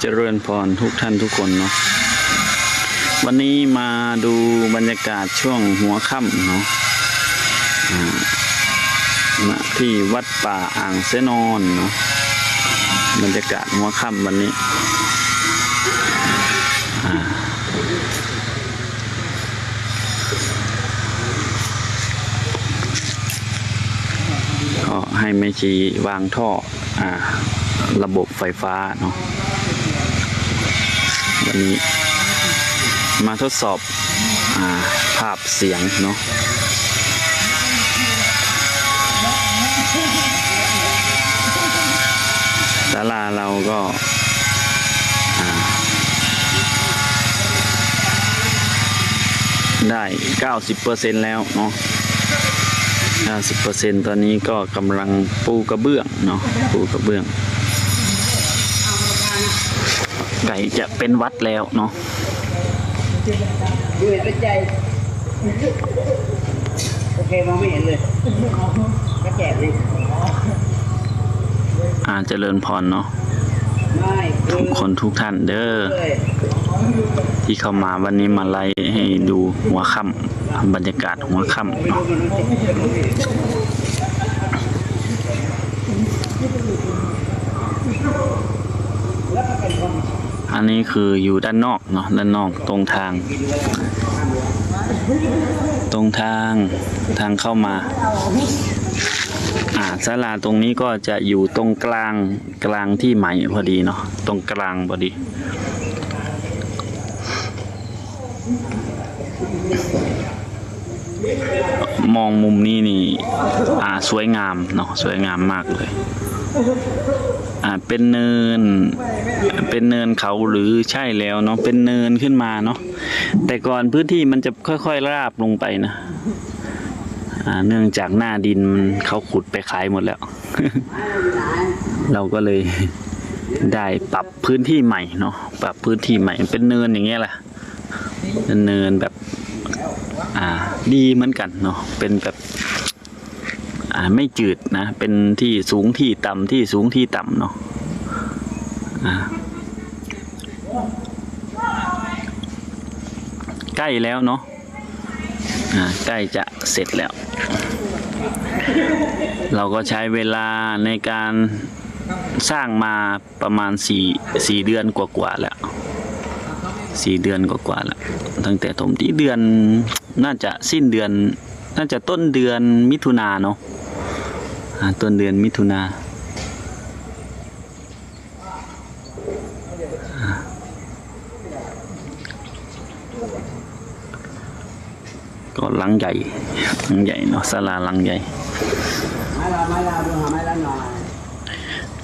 เจริญพรทุกท่านทุกคนเนาะวันนี้มาดูบรรยากาศช่วงหัวค่ำเนาะณที่วัดป่าอ่างเสนอนเนาะบรรยากาศหัวค่ำวันนี้ก็ให้แม่ชีวางท่ออ่าระบบไฟฟ้าเนาะ วันนี้ มาทดสอบอาภาพเสียงเนาะศาลาเราก็อ่าได้ 90%แล้วเนาะ50%ตอนนี้ก็กำลังปูกระเบื้องเนาะปูกระเบื้อง ไก่จะเป็นวัดแล้วเนาะดูเห็นเป็นใจโอเคมองไม่เห็นเลยก็แจกเลยอาเจริญพรเนาะไม่คืทุอกคนทุกท่านเด้อเลยที่เข้ามาวันนี้มาไล่ให้ดูหัวค่ำบรรยากาศหัวค่ำเนาะ นนี้คืออยู่ด้านนอกเนาะด้านนอกตรงทาง ตรงทางทางเข้ามาอ่าศาลาตรงนี้ก็จะอยู่ตรงกลางกลางที่ใหม่พอดีเนาะตรงกลางพอดี มองมุมนี้นี่อ่าสวยงามเนาะสวยงามมากเลย เป็นเนิน เป็นเนินเขาหรือใช่แล้วเนาะเป็นเนินขึ้นมาเนาะแต่ก่อนพื้นที่มันจะค่อยๆราบลงไปนะเนื่องจากหน้าดินมันเขาขุดไปขายหมดแล้ว เราก็เลยได้ปรับพื้นที่ใหม่เนาะปรับพื้นที่ใหม่เป็นเนินอย่างเงี้ยแหละเป็นเนินแบบ อ่าดีเหมือนกันเนาะเป็นแบบ ไม่จืดนะ เป็นที่สูงที่ต่ำที่สูงที่ต่ำเนาะอ่าใกล้แล้วเนาะอ่าใกล้จะเสร็จแล้ว เราก็ใช้เวลาในการสร้างมาประมาณสี่สี่เดือนกว่าๆแล้วสี่เดือนกว่าๆแล้ว ตั้งแต่ถมที่เดือนน่าจะสิ้นเดือน น่าจะต้นเดือนมิถุนาเนาะ ต้นเดือนมิถุนาก็หลังใหญ่หลังใหญ่เนาะศาลาหลังใหญ่อย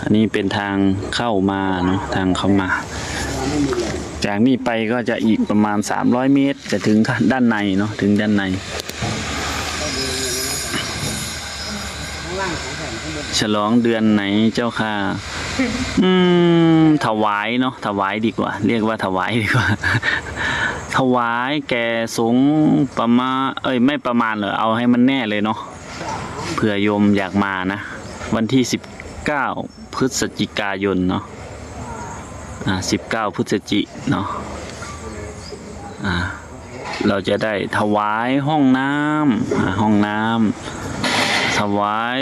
อันนี้เป็นทางเข้ามาเนาะทางเข้ามา จากนี้ไปก็จะอีกประมาณ 300 เมตร จะถึงด้านในเนาะถึงด้านใน ข้างล่างของแผ่นข้างบน ฉลองเดือนไหนเจ้าค่ะ อืม ถวายเนาะถวายดีกว่า เรียกว่าถวายดีกว่า ถวายแก่สงประมาณเอ้ยไม่ประมาณเหรอเอาให้มันแน่เลยเนาะเผื่อโยมอยากมานะ วันที่สิบเก้าพฤศจิกายนเนาะอ่าสิบเก้าพฤศจิเนาะอ่าเราจะได้ถวายห้องน้ำอ่าห้องน้ำ ถวาย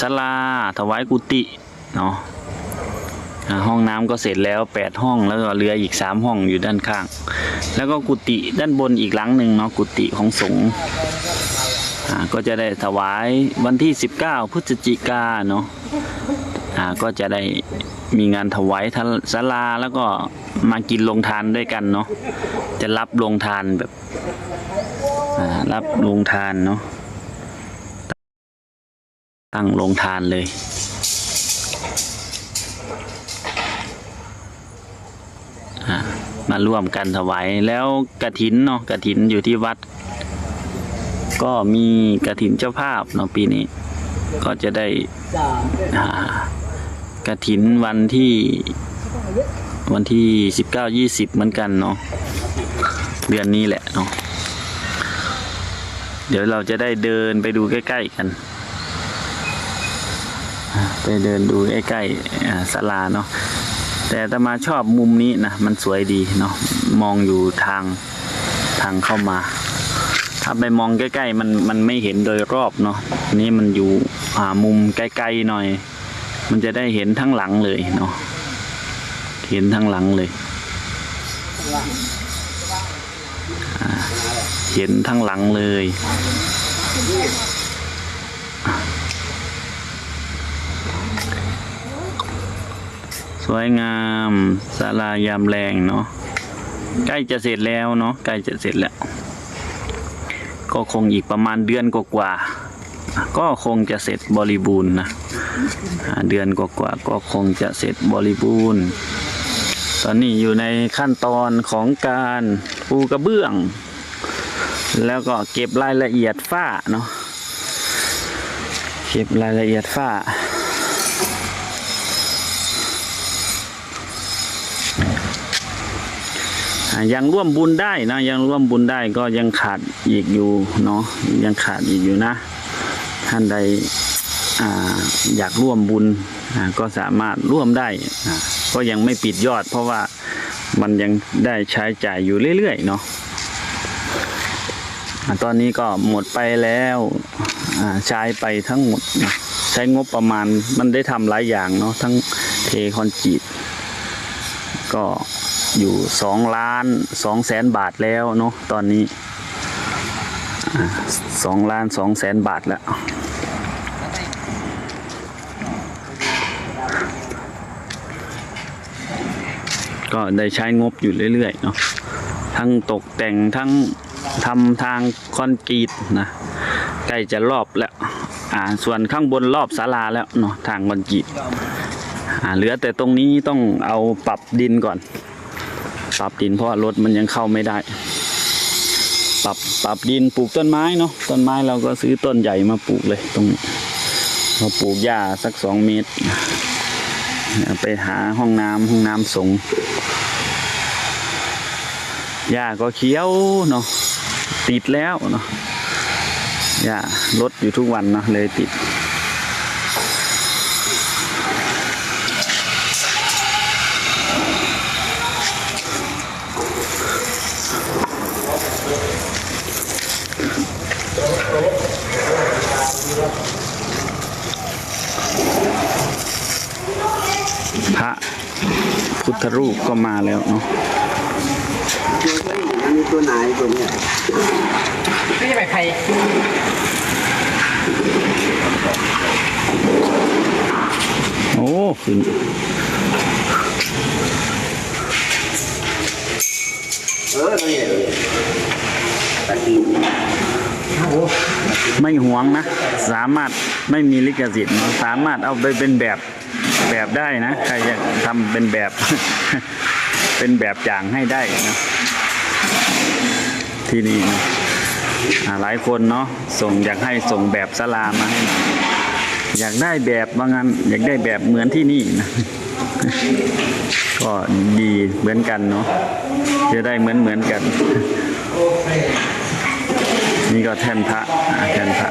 ศาลาถวายกุฏิเนาะห้องน้ำก็เสร็จแล้วแปดห้องแล้วก็เหลืออีกสามห้องอยู่ด้านข้าง แล้วก็กุฏิด้านบนอีกหลังหนึ่งเนาะกุฏิของสงฆ์ก็จะได้ถวายวันที่ 19 พฤศจิกาเนาะก็จะได้มีงานถวายทะศาลาแล้วก็มากินลงทานด้วยกันเนาะจะรับลงทานแบบรับลงทานเนาะ ตั้งโรงทานเลย มาร่วมกันถวายแล้วกระถินเนาะกระถินอยู่ที่วัด ก็มีกระถินเจ้าภาพเนาะปีนี้ ก็จะได้กระถินวันที่วันที่สิบเก้ายี่สิบเหมือนกันเนาะเดือนนี้แหละเนาะเดี๋ยวเราจะได้เดินไปดูใกล้ ๆ กัน ไปเดินดูใกล้ๆศาลาเนาะแต่แตมาชอบมุมนี้นะมันสวยดีเนาะมองอยู่ทางทางเข้ามา ถ้าไปมองใกล้ๆมันมันไม่เห็นโดยรอบเนาะนี้มันอยู่อ่ามุมไกลๆหน่อย มันจะได้เห็นทั้งหลังเลยเนาะเห็นทั้งหลังเลยเห็นทั้งหลังเลย สวยงามศาลายามแรงเนาะใกล้จะเสร็จแล้วเนาะใกล้จะเสร็จแล้ว ก็คงอีกประมาณเดือนกว่าๆก็คงจะเสร็จบริบูรณ์นะเดือนกว่าๆก็คงจะเสร็จบริบูรณ์ ตอนนี้อยู่ในขั้นตอนของการปูกระเบื้อง แล้วก็เก็บรายละเอียดฝ้าเนาะเก็บรายละเอียดฝ้า อ่า ยังร่วมบุญได้นะยังร่วมบุญได้ก็ยังขาดอีกอยู่เนาะยังขาดอีกอยู่นะ ท่านใดอยากร่วมบุญก็สามารถร่วมได้ก็ยังไม่ปิดยอด เพราะว่ามันยังได้ใช้จ่ายอยู่เรื่อยๆเนาะตอนนี้ก็หมดไปแล้วใช้ไปทั้งหมดนะใช้งบประมาณมันได้ทำหลายอย่างเนาะทั้งเทคอนกรีตก็ อยู่สองล้านสองแสนบาทแล้วเนาะตอนนี้สองล้านสองแสนบาทแล้วก็ได้ใช้งบอยู่เรื่อยๆเนาะทั้งตกแต่งทั้งทำทางคอนกรีตนะใกล้จะรอบแล้วอ่าส่วนข้างบนรอบศาลาแล้วเนาะทางคอนกรีตอ่าเหลือแต่ตรงนี้ต้องเอาปรับดินก่อน ปรับดินเพราะว่ารถมันยังเข้าไม่ได้ ปรับปรับดินปลูกต้นไม้เนาะต้นไม้เราก็ซื้อต้นใหญ่มาปลูกเลยตรงนี้มาปลูกหญ้าสักสองเมตร ไปหาห้องน้ำห้องน้ำสงหญ้าก็เขียวเนาะติดแล้วเนาะหญ้าลดอยู่ทุกวันเนาะเลยติด พุทธรูปก็มาแล้วเนาะมันมีตัวไหนตัวเนี้ยไม่ใช่แบบใครโอ้ขึ้นเออตัวเนี้ยตะกี้ไม่หวงนะ สามารถไม่มีลิขสิทธิ์นะสามารถเอาไปเป็นแบบ แบบได้นะ ใครอยากทำเป็นแบบ เป็นแบบอย่างให้ได้นะที่นี่นะหลายคนเนาะส่งอยากให้ส่งแบบสลามาให้อยากได้แบบว่างั้นอยากได้แบบเหมือนที่นี่นะก็ดีเหมือนกันเนาะจะได้เหมือนเหมือนกัน นี่ก็แทนพระแทนพระ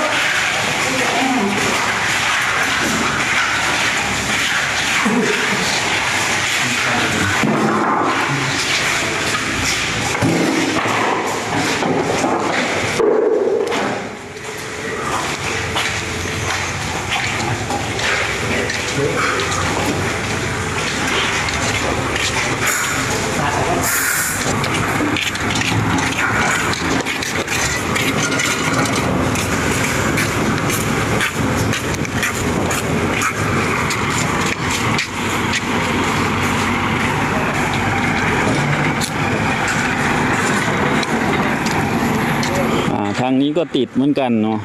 ทางนี้ก็ติดเหมือนกันเนาะ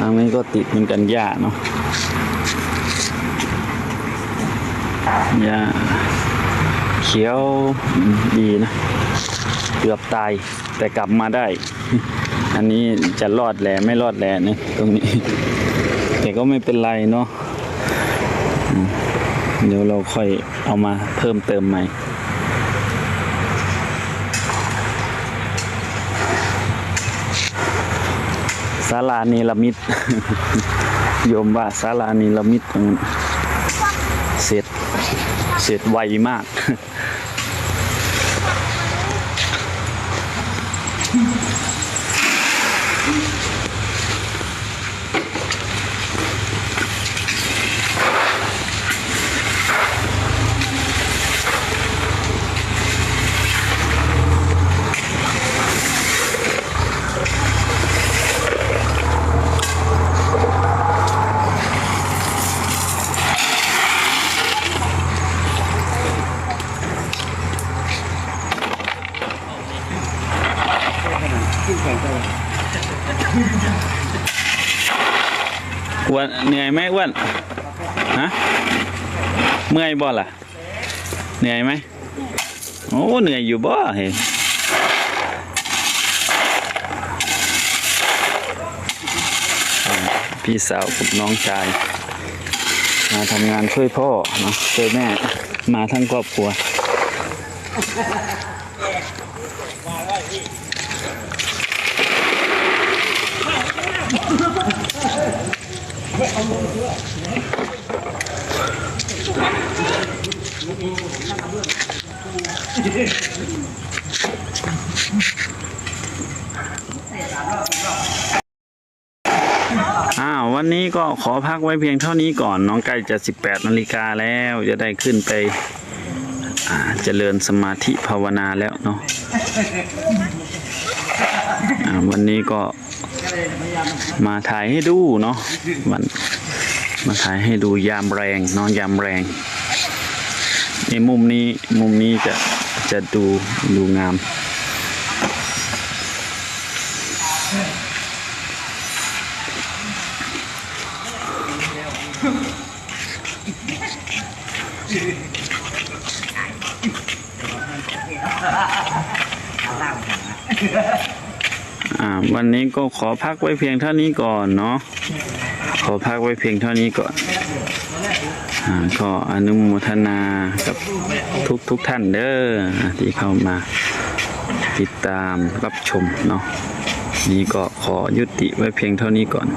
ทางนี้ก็ติดเหมือนกันหญ้าเนาะหญ้าเขียวดีนะเกือบตายแต่กลับมาได้ อันนี้จะรอดแหล่ไม่รอดแหล่นะตรงนี้ แต่ก็ไม่เป็นไรเนาะเดี๋ยวเราค่อยเอามาเพิ่มเติมใหม่าลานีละมิตโยมว่าศาลานีละมิตรเสร็จเสร็จไวมาก อ้วนเหนื่อยไหมอ้วนฮะเมื่อยบ่ล่ะ เหนื่อยไหมโอ้เหนื่อยอยู่บ่เห็นพี่สาวกับน้องชาย มาทำงานช่วยพ่อนะช่วยแม่มาทั้งครอบครัว อ้าววันนี้ก็ขอพักไว้เพียงเท่านี้ก่อน น้องใกล้จะ 18นาฬิกาแล้วจะได้ขึ้นไปเจริญสมาธิภาวนาแล้วเนาะวันนี้ก็ มาถ่ายให้ดูเนาะวันมาถ่ายให้ดูยามแรงเนอนยามแรงในมุมนี้มุมนี้จะจะดูดูงาม อ่า วันนี้ก็ขอพักไว้เพียงเท่านี้ก่อนเนาะ ขอพักไว้เพียงเท่านี้ก่อนอ่าก็อนุโมทนากับทุกทุกท่านเด้อที่เข้ามาติดตามรับชมเนาะ นี้ก็ขอยุติไว้เพียงเท่านี้ก่อน